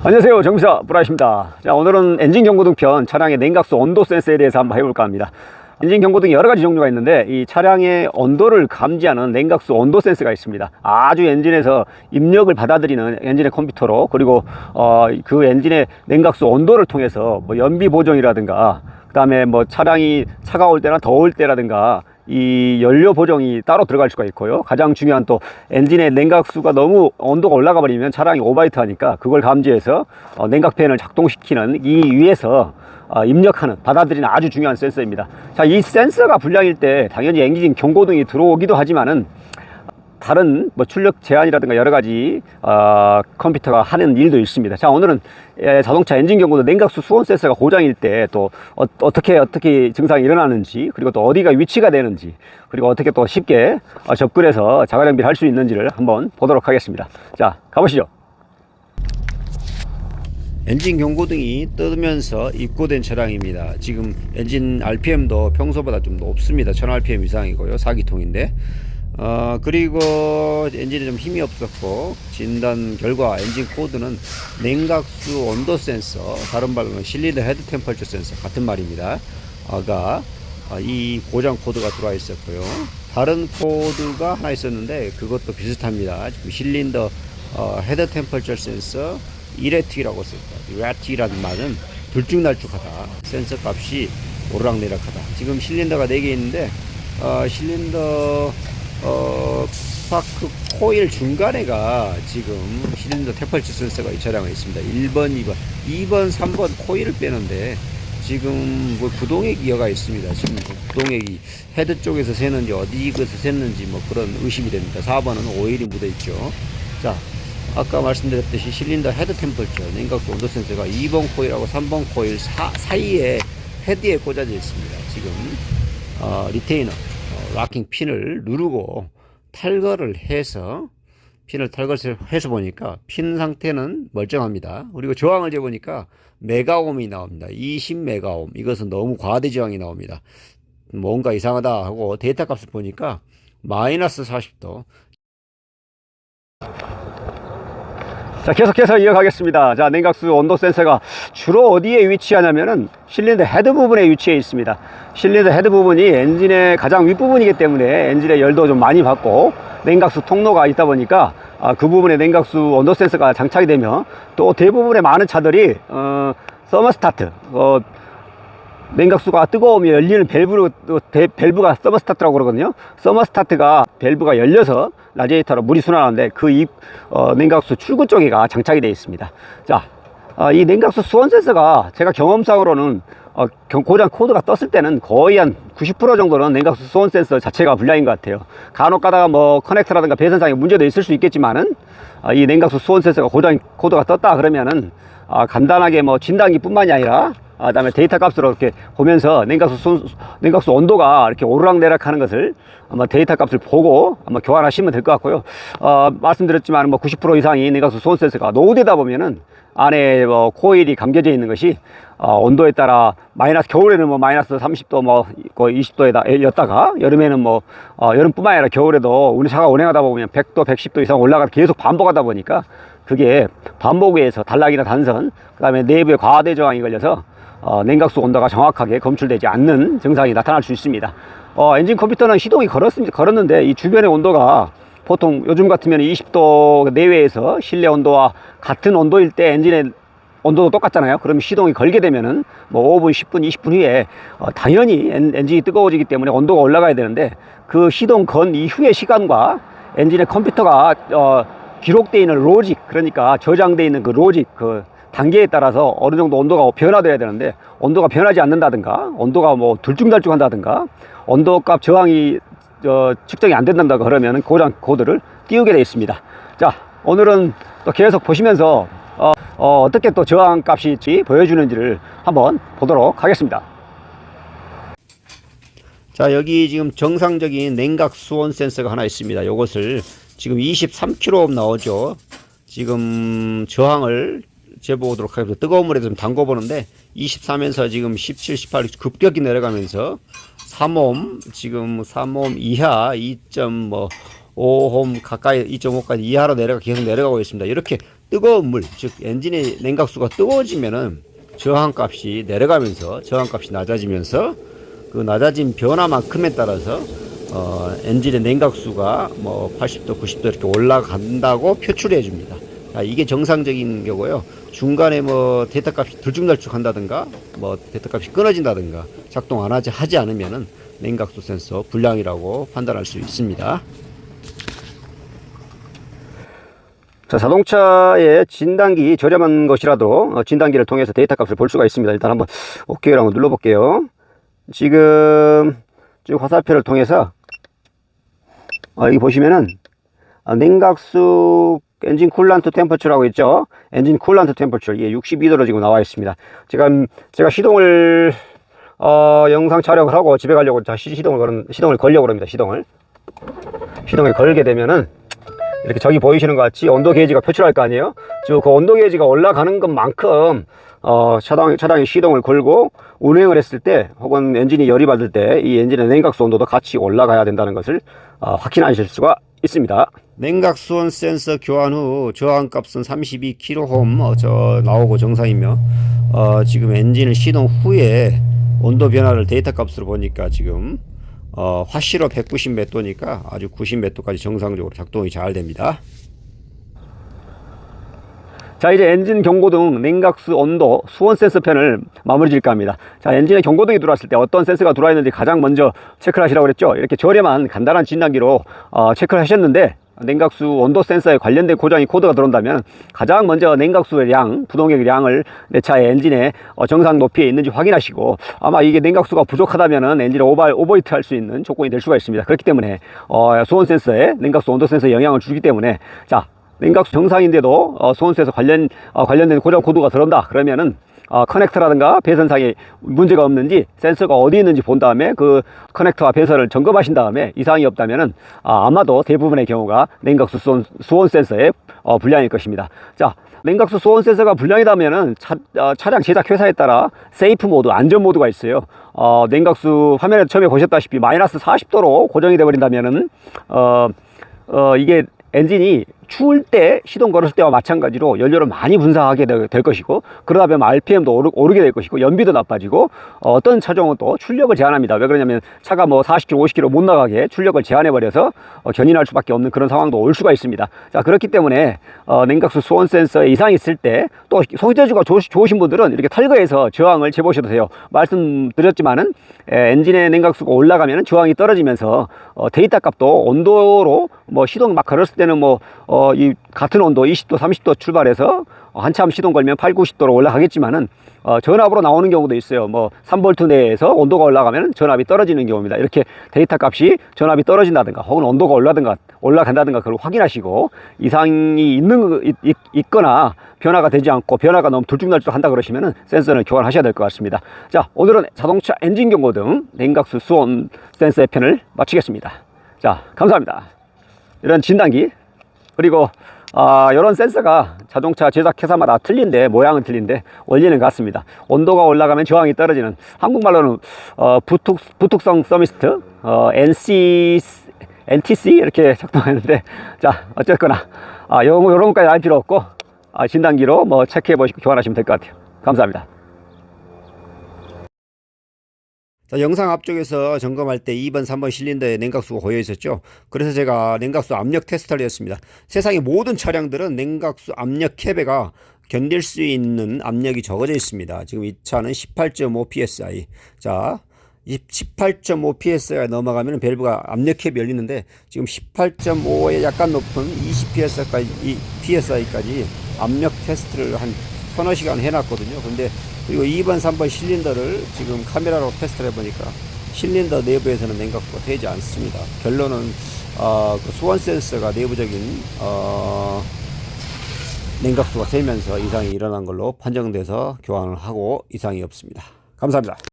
안녕하세요. 정비사 브라이십니다. 자 오늘은 엔진 경고등 편 차량의 냉각수 온도 센서에 대해서 한번 해볼까 합니다. 엔진 경고등이 여러 가지 종류가 있는데 이 차량의 온도를 감지하는 냉각수 온도 센서가 있습니다. 아주 엔진에서 입력을 받아들이는 엔진의 컴퓨터로 그리고 어, 그 엔진의 냉각수 온도를 통해서 뭐 연비 보정이라든가 그 다음에 뭐 차량이 차가울 때나 더울 때라든가 이 연료 보정이 따로 들어갈 수가 있고요. 가장 중요한 또 엔진의 냉각수가 너무 온도가 올라가 버리면 차량이 오바이트 하니까 그걸 감지해서 어, 냉각 팬을 작동시키는 이 위에서 어, 입력하는 받아들이는 아주 중요한 센서입니다. 자, 이 센서가 불량일 때 당연히 엔진 경고등이 들어오기도 하지만은 다른 뭐 출력 제한이라든가 여러 가지 어, 컴퓨터가 하는 일도 있습니다. 자 오늘은 예, 자동차 엔진 경고도 냉각수 수온 센서가 고장일 때 또 어, 어떻게 어떻게 증상이 일어나는지 그리고 또 어디가 위치가 되는지 그리고 어떻게 또 쉽게 어, 접근해서 자가 정비를 할 수 있는지를 한번 보도록 하겠습니다. 자 가보시죠. 엔진 경고등이 뜨면서 입고된 차량입니다. 지금 엔진 RPM도 평소보다 좀 높습니다. 1000rpm 이상이고요. 4기통인데 어, 그리고 엔진에 좀 힘이 없었고 진단 결과 엔진 코드는 냉각수 온도 센서 다른 말로는 실리더 헤드 템퍼처 센서 같은 말입니다. 아가 어, 이 고장 코드가 들어와 있었고요. 다른 코드가 하나 있었는데 그것도 비슷합니다. 지금 실린더 어, 헤드 템퍼처 센서 1레티라고 썼다. 1레티라는 말은 들쭉날쭉하다. 센서 값이 오르락내락하다. 지금 실린더가 4개 있는데 어, 실린더 어, 스파크 코일 중간에가 지금 실린더 테펄치 센서가 이 차량에 있습니다. 1번, 2번, 2번, 3번 코일을 빼는데 지금 뭐 구동액 이어가 있습니다. 지금 뭐 구동액이 헤드 쪽에서 새는지 어디 에서 샜는지 뭐 그런 의심이 됩니다. 4번은 오일이 묻어 있죠. 자, 아까 말씀드렸듯이 실린더 헤드 템퍼처 냉각수 온도 센서가 2번 코일하고 3번 코일 사, 사이에 헤드에 꽂아져 있습니다. 지금 어, 리테이너 어, 락킹 핀을 누르고 탈거를 해서 핀을 탈거를 해서 보니까 핀 상태는 멀쩡합니다. 그리고 저항을 재보니까 메가옴이 나옵니다. 20메가옴. 이것은 너무 과대 저항이 나옵니다. 뭔가 이상하다 하고 데이터 값을 보니까 마이너스 40도. 자, 계속해서 이어가겠습니다. 자, 냉각수 온도 센서가 주로 어디에 위치하냐면은 실린더 헤드 부분에 위치해 있습니다. 실린더 헤드 부분이 엔진의 가장 윗부분이기 때문에 엔진의 열도 좀 많이 받고 냉각수 통로가 있다 보니까 아, 그 부분에 냉각수 온도 센서가 장착이 되면 또 대부분의 많은 차들이 어, 서머스타트 어, 냉각수가 뜨거우면 열리는 밸브로 밸브가 서머 스타트라고 그러거든요. 서머 스타트가 밸브가 열려서 라디에이터로 물이 순환하는데 그 입, 어, 냉각수 출구 쪽에가 장착이 되어 있습니다. 자, 어, 이 냉각수 수온 센서가 제가 경험상으로는 어, 경- 고장 코드가 떴을 때는 거의 한 90% 정도는 냉각수 수온 센서 자체가 불량인 것 같아요. 간혹 가다가 뭐 커넥터라든가 배선상에 문제도 있을 수 있겠지만은 아, 이 냉각수 수온 센서가 고장 코드가 떴다 그러면은 아, 간단하게 뭐 진단기 뿐만이 아니라 아, 그다음에 데이터 값으로 이렇게 보면서 냉각수 수, 냉각수 온도가 이렇게 오르락내락 하는 것을 아마 데이터 값을 보고 아마 교환하시면 될 것 같고요. 어, 말씀드렸지만 뭐 90% 이상이 냉각수 수온 센서가 노후되다 보면은 안에 뭐 코일이 감겨져 있는 것이 어, 온도에 따라 마이너스 겨울에는 뭐 마이너스 30도 뭐 거의 20도에다 였다가 여름에는 뭐 어, 여름뿐만 아니라 겨울에도 우리 차가 운행하다 보면 100도 110도 이상 올라가 계속 반복하다 보니까 그게 반복에서 단락이나 단선 그다음에 내부에 과대 저항이 걸려서 어, 냉각수 온도가 정확하게 검출되지 않는 증상이 나타날 수 있습니다. 어, 엔진 컴퓨터는 시동이 걸었습니다. 걸었는데 이 주변의 온도가 보통 요즘 같으면 20도 내외에서 실내 온도와 같은 온도일 때 엔진의 온도도 똑같잖아요. 그러면 시동이 걸게 되면은 뭐 5분, 10분, 20분 후에 어, 당연히 엔, 엔진이 뜨거워지기 때문에 온도가 올라가야 되는데 그 시동 건 이후의 시간과 엔진의 컴퓨터가 어, 기록되어 있는 로직 그러니까 저장되어 있는 그 로직 그 단계에 따라서 어느 정도 온도가 변화돼야 되는데 온도가 변하지 않는다든가 온도가 뭐 들쭉날쭉한다든가 온도값 저항이 어, 측정이 안 된다든가 그러면 고장 코드를 띄우게 되어 있습니다. 자 오늘은 또 계속 보시면서 어, 어, 떻게 또 저항 값이 보여주는지를 한번 보도록 하겠습니다. 자 여기 지금 정상적인 냉각 수온 센서가 하나 있습니다. 이것을 지금 23kΩ 나오죠. 지금 저항을 재보도록 하겠습니다. 뜨거운 물에 좀 담궈 보는데 23에서 지금 17, 18 급격히 내려가면서 3옴 지금 3옴 이하 2.뭐 5홈 가까이 2.5까지 이하로 내려가 계속 내려가고 있습니다. 이렇게 뜨거운 물, 즉 엔진의 냉각수가 뜨거워지면은 저항값이 내려가면서 저항값이 낮아지면서 그 낮아진 변화만큼에 따라서 어, 엔진의 냉각수가 뭐 80도, 90도 이렇게 올라간다고 표출해 줍니다. 자, 이게 정상적인 경우고요. 중간에 뭐 데이터 값이 들쭉날쭉 한다든가 뭐 데이터 값이 끊어진다든가 작동 안 하지 하지 않으면은 냉각수 센서 불량이라고 판단할 수 있습니다. 자, 자동차의 진단기 저렴한 것이라도 어, 진단기를 통해서 데이터 값을 볼 수가 있습니다. 일단 한번 OK를 한번 눌러볼게요. 지금 쭉 화살표를 통해서 어, 여기 보시면은 아, 냉각수 엔진 쿨란트 템퍼처라고 있죠. 엔진 쿨란트 템퍼처 이게 62도로 지금 나와 있습니다. 지금 제가 시동을 어, 영상 촬영을 하고 집에 가려고 다시 시동을 걸 시동을 걸려고 합니다. 시동을 시동을 걸게 되면은 이렇게 저기 보이시는 것 같이 온도 게이지가 표출할 거 아니에요? 즉, 그 온도 게이지가 올라가는 것만큼, 어, 차량, 차량이 시동을 걸고 운행을 했을 때, 혹은 엔진이 열이 받을 때, 이 엔진의 냉각수 온도도 같이 올라가야 된다는 것을 어, 확인하실 수가 있습니다. 냉각수온 센서 교환 후 저항값은 32kΩ 어, 저 나오고 정상이며, 어, 지금 엔진을 시동 후에 온도 변화를 데이터 값으로 보니까 지금 어, 화시로 190 몇 도니까 아주 90 몇 도까지 정상적으로 작동이 잘 됩니다. 자 이제 엔진 경고등 냉각수 온도 수온 센서 편을 마무리 질까 합니다 자 엔진에 경고등이 들어왔을 때 어떤 센서가 들어와 있는지 가장 먼저 체크를 하시라고 그랬죠 이렇게 저렴한 간단한 진단기로 어, 체크를 하셨는데 냉각수 온도 센서에 관련된 고장이 코드가 들어온다면 가장 먼저 냉각수의 량, 부동액 량을 내 차의 엔진의 어, 정상 높이에 있는지 확인하시고 아마 이게 냉각수가 부족하다면은 엔진을 오버, 오버히트 할 수 있는 조건이 될 수가 있습니다. 그렇기 때문에 어, 수온 센서에 냉각수 온도 센서에 영향을 주기 때문에 자 냉각수 정상인데도 어, 수온수에서 관련 어, 관련된 고장 코드가 들어온다 그러면은 어, 커넥터라든가 배선상에 문제가 없는지 센서가 어디 있는지 본 다음에 그 커넥터와 배선을 점검하신 다음에 이상이 없다면은 아, 아마도 대부분의 경우가 냉각수 수온, 수온 센서의 어, 불량일 것입니다. 자, 냉각수 수온 센서가 불량이다면은 차, 어, 차량 제작 회사에 따라 세이프 모드, 안전 모드가 있어요. 어, 냉각수 화면에 처음에 보셨다시피 마이너스 40도로 고정이 되어 버린다면은 어, 어, 이게 엔진이 추울 때 시동 걸었을 때와 마찬가지로 연료를 많이 분사하게 되- 될 것이고 그러다 보면 RPM도 오르, 오르게 될 것이고 연비도 나빠지고 어, 떤 차종은 또 출력을 제한합니다. 왜 그러냐면 차가 뭐 40km, 50km 못 나가게 출력을 제한해 버려서 어, 견인할 수밖에 없는 그런 상황도 올 수가 있습니다. 자 그렇기 때문에 어, 냉각수 수온 센서에 이상이 있을 때 또 소재주가 좋, 좋으신 분들은 이렇게 탈거해서 저항을 재보셔도 돼요. 말씀드렸지만은 에, 엔진의 냉각수가 올라가면 저항이 떨어지면서 어, 데이터 값도 온도로 뭐 시동 막 걸었을 때는 뭐 어, 이 같은 온도 20도, 30도 출발해서 어, 한참 시동 걸면 8, 90도로 올라가겠지만은 어, 전압으로 나오는 경우도 있어요. 뭐 3볼트 내에서 온도가 올라가면 전압이 떨어지는 경우입니다. 이렇게 데이터 값이 전압이 떨어진다든가 혹은 온도가 올라든가 올라간다든가 그걸 확인하시고 이상이 있는 거- 있, 있, 있거나 변화가 되지 않고 변화가 너무 들쭉날쭉 한다 그러시면은 센서를 교환하셔야 될 것 같습니다. 자, 오늘은 자동차 엔진 경고 등 냉각수 수온 센서의 편을 마치겠습니다. 자, 감사합니다. 이런 진단기 그리고 아, 이런 센서가 자동차 제작 회사마다 틀린데 모양은 틀린데 원리는 같습니다. 온도가 올라가면 저항이 떨어지는 한국말로는 어, 부톡 부톡성 서미스트 어, NC NTC 이렇게 작동하는데 자 어쨌거나 아, 요, 요런 것까지 알 필요 없고 아, 진단기로 뭐 체크해 보시고 교환하시면 될 것 같아요. 감사합니다. 자, 영상 앞쪽에서 점검할 때 2번, 3번 실린더에 냉각수가 고여 있었죠. 그래서 제가 냉각수 압력 테스트를 했습니다. 세상의 모든 차량들은 냉각수 압력 캡에가 견딜 수 있는 압력이 적어져 있습니다. 지금 이 차는 18.5 psi. 자, 18.5 psi가 넘어가면 밸브가 압력 캡이 열리는데 지금 18.5에 약간 높은 20 psi까지, psi까지 압력 테스트를 한 서너 시간 해놨거든요. 근데 그리고 2번, 3번 실린더를 지금 카메라로 테스트를 해보니까 실린더 내부에서는 냉각수가 새지 않습니다. 결론은 어, 그 수원 센서가 내부적인 어, 냉각수가 새면서 이상이 일어난 걸로 판정돼서 교환을 하고 이상이 없습니다. 감사합니다.